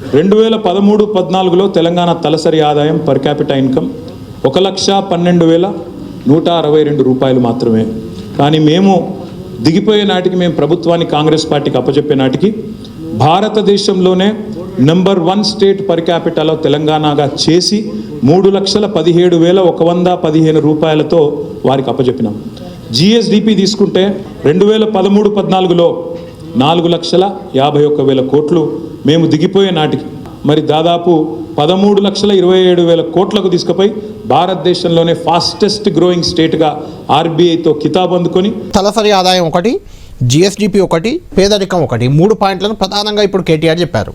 రెండు వేల పదమూడు పద్నాలుగులో తెలంగాణ తలసరి ఆదాయం పర్ క్యాపిటల్ ఇన్కమ్ ఒక లక్ష పన్నెండు వేల నూట అరవై రెండు రూపాయలు మాత్రమే. కానీ మేము దిగిపోయే నాటికి మేము ప్రభుత్వాన్ని కాంగ్రెస్ పార్టీకి అప్పచెప్పే నాటికి భారతదేశంలోనే నెంబర్ వన్ స్టేట్ పర్ క్యాపిటల్లో తెలంగాణగా చేసి మూడు లక్షల పదిహేడు వేల ఒక వంద పదిహేను రూపాయలతో వారికి అప్పచెప్పినాం. జిఎస్డిపి తీసుకుంటే రెండు వేల పదమూడు పద్నాలుగులో నాలుగు లక్షల యాభై ఒక్క వేల కోట్లు మేము దిగిపోయే నాటికి మరి దాదాపు పదమూడు లక్షల ఇరవై ఏడు వేల కోట్లకు తీసుకుపోయి భారతదేశంలోనే ఫాస్టెస్ట్ గ్రోయింగ్ స్టేట్గా ఆర్బీఐతో కితాబ్ అందుకొని తలసరి ఆదాయం ఒకటి జిఎస్డిపి ఒకటి పేదరికం ఒకటి మూడు పాయింట్లను ప్రధానంగా ఇప్పుడు కేటీఆర్ చెప్పారు.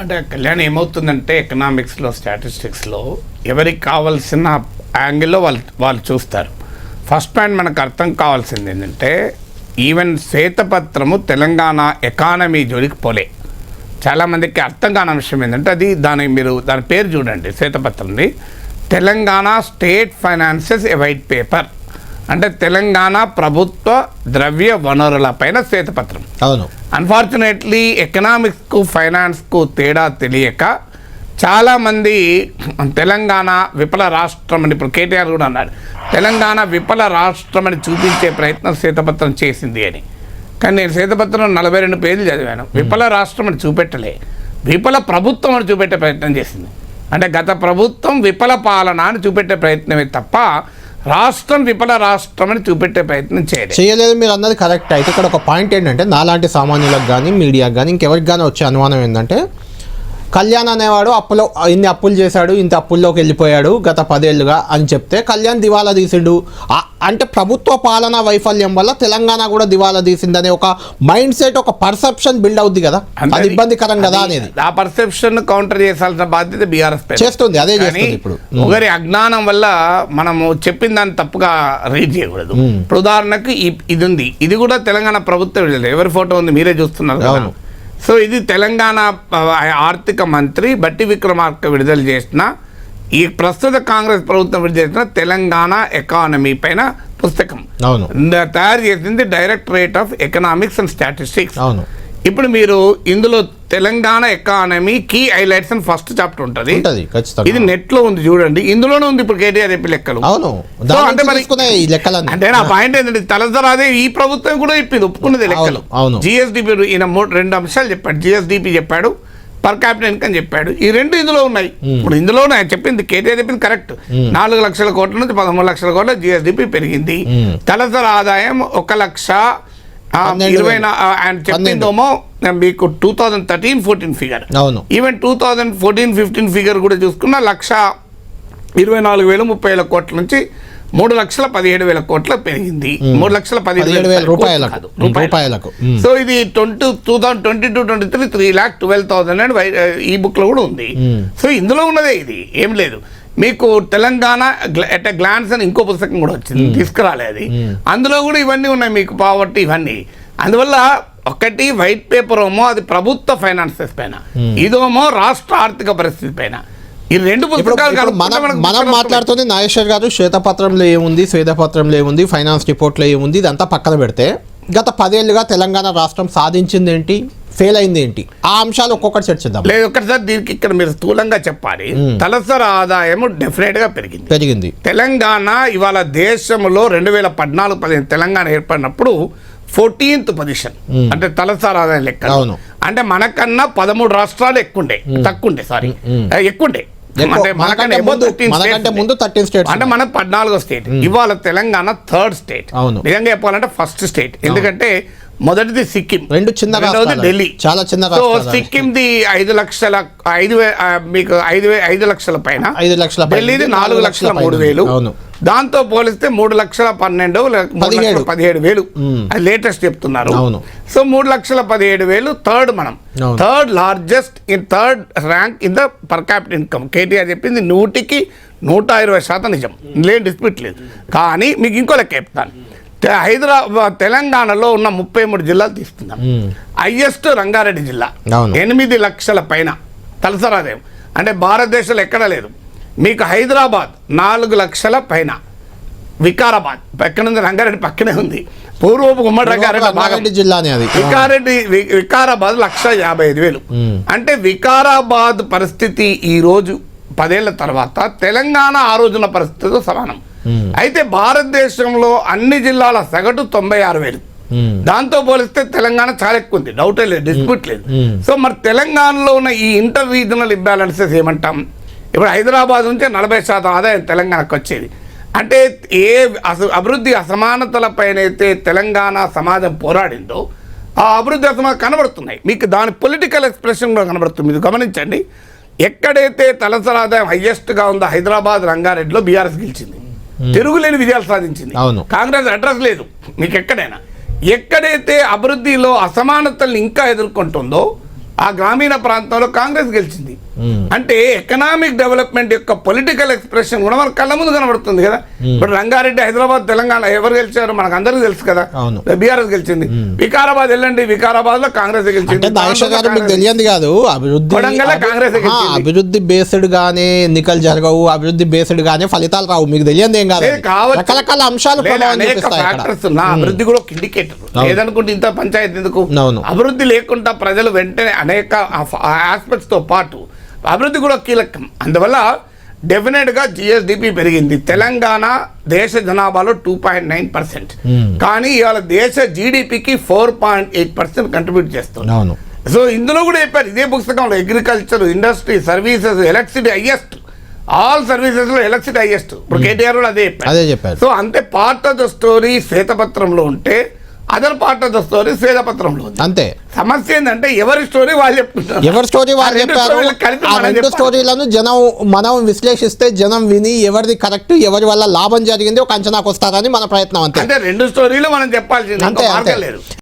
అంటే కళ్యాణ్ ఏమవుతుందంటే ఎకనామిక్స్లో స్టాటిస్టిక్స్లో ఎవరికి కావాల్సిన యాంగిల్లో వాళ్ళు వాళ్ళు చూస్తారు. ఫస్ట్ పాయింట్ మనకు అర్థం కావాల్సింది ఏంటంటే ఈవెన్ శ్వేతపత్రము తెలంగాణ ఎకానమీ జోలికి పోలే. చాలామందికి అర్థం కాని విషయం ఏంటంటే అది దాని మీరు దాని పేరు చూడండి శ్వేతపత్రంది. Telangana state finances a white paper. అంటే తెలంగాణ ప్రభుత్వ ద్రవ్య వనరులపైన శ్వేతపత్రం. అవును. అన్ఫార్చునేట్లీ ఎకనామిక్స్కు ఫైనాన్స్కు తేడా తెలియక చాలామంది తెలంగాణ విఫల రాష్ట్రం అని ఇప్పుడు కేటీఆర్ కూడా అన్నాడు. తెలంగాణ విఫల రాష్ట్రం అని చూపించే ప్రయత్నం శ్వేతపత్రం చేసింది అని. కానీ నేను శ్వేతపత్రం నలభై రెండు పేజీలు చదివాను. విఫల రాష్ట్రం అని చూపెట్టలే. విఫల ప్రభుత్వం అని చూపెట్టే ప్రయత్నం చేసింది. అంటే గత ప్రభుత్వం విఫల పాలన అని చూపెట్టే ప్రయత్నమే తప్ప రాష్ట్రం విఫల రాష్ట్రం అని చూపెట్టే ప్రయత్నం చేయలేదు చేయలేదు మీరు అన్నది కరెక్ట్. అయితే ఇక్కడ ఒక పాయింట్ ఏంటంటే నాలాంటి సామాన్యులకు కానీ మీడియాకి కానీ ఇంకెవరికి కానీ వచ్చే అనుమానం ఏంటంటే కళ్యాణ్ అనేవాడు అప్పులో ఇన్ని అప్పులు చేశాడు ఇంత అప్పుల్లోకి వెళ్ళిపోయాడు గత పదేళ్ళుగా అని చెప్తే కళ్యాణ్ దివాలా తీసిండు. అంటే ప్రభుత్వ పాలన వైఫల్యం వల్ల తెలంగాణ కూడా దివాలా తీసిందనే ఒక మైండ్ సెట్ ఒక పర్సెప్షన్ బిల్డ్ అవుద్ది కదా. అది ఇబ్బందికరం కదా అనేది. ఆ పర్సెప్షన్ కౌంటర్ చేసాల్సిన బాధ్యత బీఆర్ఎస్ చేస్తుంది, అదే చేస్తుంది ఇప్పుడు. ఒకరి అజ్ఞానం వల్ల మనము చెప్పిన దాన్ని తప్పుగా రీడ్ చేయకూడదు. ఇప్పుడు ఉదాహరణకు ఇది ఉంది. ఇది కూడా తెలంగాణ ప్రభుత్వం ఎవరి ఫోటో ఉంది? మీరే చూస్తున్నారు. సో ఇది తెలంగాణ ఆర్థిక మంత్రి బట్టి విక్రమార్క విడుదల చేసిన ఈ ప్రస్తుత కాంగ్రెస్ ప్రభుత్వం విడుదల చేసిన తెలంగాణ ఎకానమీ పైన పుస్తకం. తయారు చేసింది directorate of economics and statistics. అవును. ఇప్పుడు మీరు ఇందులో తెలంగాణ ఎకానమీ కీ హైలైట్స్ అని ఫస్ట్ చాప్టర్ ఉంటుంది. ఇది నెట్లో ఉంది చూడండి. ఇందులోనే ఉంది ఇప్పుడు కేటీఆర్ చెప్పి లెక్కలు. అవును. అంటే మరి నా పాయింట్ ఏంటంటే తలసరాదే ఈ ప్రభుత్వం కూడా చెప్పింది ఒప్పుకున్నది లెక్కలు. జిఎస్డిపి ఈయన రెండు అంశాలు చెప్పాడు. జిఎస్డిపి చెప్పాడు పర్ క్యాపిటల్ ఇన్కమ్ చెప్పాడు. ఈ రెండు ఇందులో ఉన్నాయి. ఇప్పుడు ఇందులో ఆయన చెప్పింది కేటీఆర్ చెప్పింది కరెక్ట్ నాలుగు లక్షల కోట్ల నుంచి పదమూడు లక్షల కోట్ల జిఎస్డిపి పెరిగింది. తలసరి ఆదాయం ఒక లక్ష ఇరవై ఆయన చెప్పిందేమో మీకు two thousand thirteen fourteen figure అవును. Even two thousand fourteen fifteen figure కూడా చూసుకున్న లక్ష ఇరవై నాలుగు వేలు ముప్పై వేల కోట్ల నుంచి మూడు లక్షల పదిహేడు వేల కోట్ల పెరిగింది. మూడు లక్షల పదిహేడు వేల రూపాయలకు. రూపాయలకు. సో ఇది twenty two thousand twenty two twenty three three lakh twelve thousand and ఈ బుక్లో కూడా ఉంది. సో ఇందులో ఉన్నదే ఇది. ఏం లేదు. మీకు తెలంగాణ ఎట్ గ్లాన్స్ అని ఇంకో పుస్తకం కూడా వచ్చింది. తీసుకురాలే అది. అందులో కూడా ఇవన్నీ ఉన్నాయి మీకు పావర్టీ ఇవన్నీ. అందువల్ల ఒకటి వైట్ పేపర్ ఏమో అది ప్రభుత్వ ఫైనాన్సెస్ పైన. ఇదేమో రాష్ట్ర ఆర్థిక పరిస్థితి పైన. ఈ రెండు పుస్తకాలు మనం మాట్లాడుతుంది నాగేశ్వర్ గారు శ్వేతపత్రంలో ఏముంది శ్వేతపత్రంలో ఏముంది ఫైనాన్స్ రిపోర్ట్లో ఏముంది ఇదంతా పక్కన పెడితే గత పదేళ్ళుగా తెలంగాణ రాష్ట్రం సాధించింది ఏంటి ఫెయిల్ అయింది ఏంటి ఆ అంశాలు ఒక్కొక్కటి చర్చిద్దాం లేదు ఒకసారి దీనికి ఇక్కడ మీరు స్థూలంగా చెప్పాలి. తలసరి ఆదాయం డెఫినెట్గా పెరిగింది. పెరిగింది. తెలంగాణ ఇవాళ దేశంలో రెండు వేల పద్నాలుగు పదిహేను తెలంగాణ ఏర్పడినప్పుడు ఫోర్టీన్త్ పొజిషన్ అంటే తలసారి ఆదాయం లెక్క. అంటే మనకన్నా పదమూడు రాష్ట్రాలు ఎక్కువండే. తక్కువండే సారీ ఎక్కువండే. ఎక్కువ. మనకంటే ముందు- 13 మనకంటే states ముందు 13 states అంటే మన పద్నాలుగో స్టేట్ ఇవాళ తెలంగాణ థర్డ్ స్టేట్ అవును. నిజంగా చెప్పాలంటే ఫస్ట్ స్టేట్ ఎందుకంటే మొదటిది సిక్కిం రెండు చిన్న. ఢిల్లీ చాలా చిన్న సో రాష్ట్రాలు. సిక్కింది ఐదు లక్షల ఐదు మీకు ఐదు ఐదు లక్షల పైన ఐదు లక్షల. ఢిల్లీది నాలుగు లక్షల మూడు. వేలు అవును. దాంతో పోలిస్తే మూడు లక్షల పన్నెండు పదిహేడు. పదిహేడు వేలు. అది లేటెస్ట్ చెప్తున్నారు. సో మూడు లక్షల పదిహేడు వేలు థర్డ్ మనం. Third largest in third rank in the per capital income KTR చెప్పింది నూటికి నూట ఇరవై శాతం నిజం లేని డిస్ప్యూట్ లేదు కానీ మీకు ఇంకో లెక్క చెప్తాను హైదరాబాద్ తెలంగాణలో ఉన్న ముప్పై మూడు జిల్లాలు తీసుకుందాం. హైయెస్ట్ రంగారెడ్డి జిల్లా. ఎనిమిది లక్షల పైన తలసరాదేం అంటే భారతదేశంలో ఎక్కడ లేదు మీకు హైదరాబాద్ నాలుగు లక్షల పైన. వికారాబాద్ పక్కన ఉంది రంగారెడ్డి పక్కనే ఉంది. పూర్వపు ఉమ్మడి రంగారెడ్డి జిల్లానే అది. వికారెడ్డి వికారాబాద్ లక్ష యాభై ఐదు వేలు. అంటే వికారాబాద్ పరిస్థితి ఈ రోజు పదేళ్ళ తర్వాత తెలంగాణ ఆ రోజున పరిస్థితితో సమానం. అయితే భారతదేశంలో అన్ని జిల్లాల సగటు తొంభై ఆరు వేలు. దాంతో పోలిస్తే తెలంగాణ చాలా ఎక్కువ ఉంది. డౌటే లేదు డిస్ప్యూట్ లేదు. సో మరి తెలంగాణలో ఉన్న ఈ ఇంటర్ రీజనల్ ఇంబ్యాలెన్సెస్ ఏమంటాం? ఇప్పుడు హైదరాబాద్ నుంచే నలభై శాతం ఆదాయం తెలంగాణకు వచ్చేది. అంటే ఏ అస అభివృద్ధి అసమానతలపైన అయితే తెలంగాణ సమాజం పోరాడిందో ఆ అభివృద్ధి అసమాన కనబడుతున్నాయి. మీకు దాని పొలిటికల్ ఎక్స్ప్రెషన్ కూడా కనబడుతుంది. మీరు గమనించండి. ఎక్కడైతే తలసరి ఆదాయం హైయెస్ట్గా ఉందో హైదరాబాద్ రంగారెడ్డిలో బీఆర్ఎస్ గెలిచింది. తిరుగులేని విజయాలు సాధించింది. అవును. కాంగ్రెస్ అడ్రస్ లేదు. మీకు ఎక్కడైనా. ఎక్కడైతే అభివృద్ధిలో అసమానతల్ని ఇంకా ఎదుర్కొంటుందో ఆ గ్రామీణ ప్రాంతంలో కాంగ్రెస్ గెలిచింది. అంటే ఎకనామిక్ డెవలప్మెంట్ యొక్క పొలిటికల్ ఎక్స్ప్రెషన్ కూడా మన కళ్ళ ముందు కనబడుతుంది కదా. ఇప్పుడు రంగారెడ్డి హైదరాబాద్ తెలంగాణ ఎవరు గెలిచారు మనకు అందరికీ తెలుసు కదా. బీఆర్ఎస్ గెలిచింది. వికారాబాద్ వెళ్ళండి వికారాబాద్లో కాంగ్రెస్ గెలిచింది. తెలియంది కాదు. అభివృద్ధి. అభివృద్ధి బేస్డ్ గానే ఎన్నికలు జరగవు అభివృద్ధి బేస్డ్ గానే ఫలితాలు రావు. మీకు తెలియంది ఏం కాదు. రకరకాల అంశాలు అభివృద్ధి కూడా ఒక ఇండికేటర్. లేదనుకుంటే ఇంత పంచాయతీ ఎందుకు. అభివృద్ధి లేకుండా ప్రజలు వెంటనే అనేక ఆస్పెక్ట్స్తో పాటు అభివృద్ధి కూడా కీలకం. అందువల్ల డెఫినెట్గా జిఎస్డిపి పెరిగింది. తెలంగాణ దేశ జనాభాలో two point nine percent Hmm. కానీ ఇవాళ దేశ జీడిపికి four point eight percent contribute చేస్తుంది. అవును. సో ఇందులో కూడా చెప్పారు ఇదే పుస్తకంలో agriculture industry services electricity highest all సర్వీసెస్లో ఎలక్ట్రిసిటీ హైయెస్ట్ ఇప్పుడు కేటీఆర్ కూడా అదే చెప్పారు. అదే చెప్పారు. సో అంతే పార్ట్ ఆఫ్ ద స్టోరీ శ్వేతపత్రంలో ఉంటే other part of the story శ్వేతపత్రంలో ఉంది. అంతే. సమస్య ఏంటంటే ఎవరి స్టోరీ వాళ్ళు చెప్తున్నారు ఎవరి స్టోరీ వాళ్ళు మనం రెండు. స్టోరీలను జనం మనం విశ్లేషిస్తే జనం విని ఎవరిది కరెక్ట్ ఎవరి వల్ల లాభం జరిగింది ఒక అంచనాకు వస్తారని మన ప్రయత్నం అంతే. అంటే రెండు స్టోరీలు మనం చెప్పాల్సింది అంతే లేదు.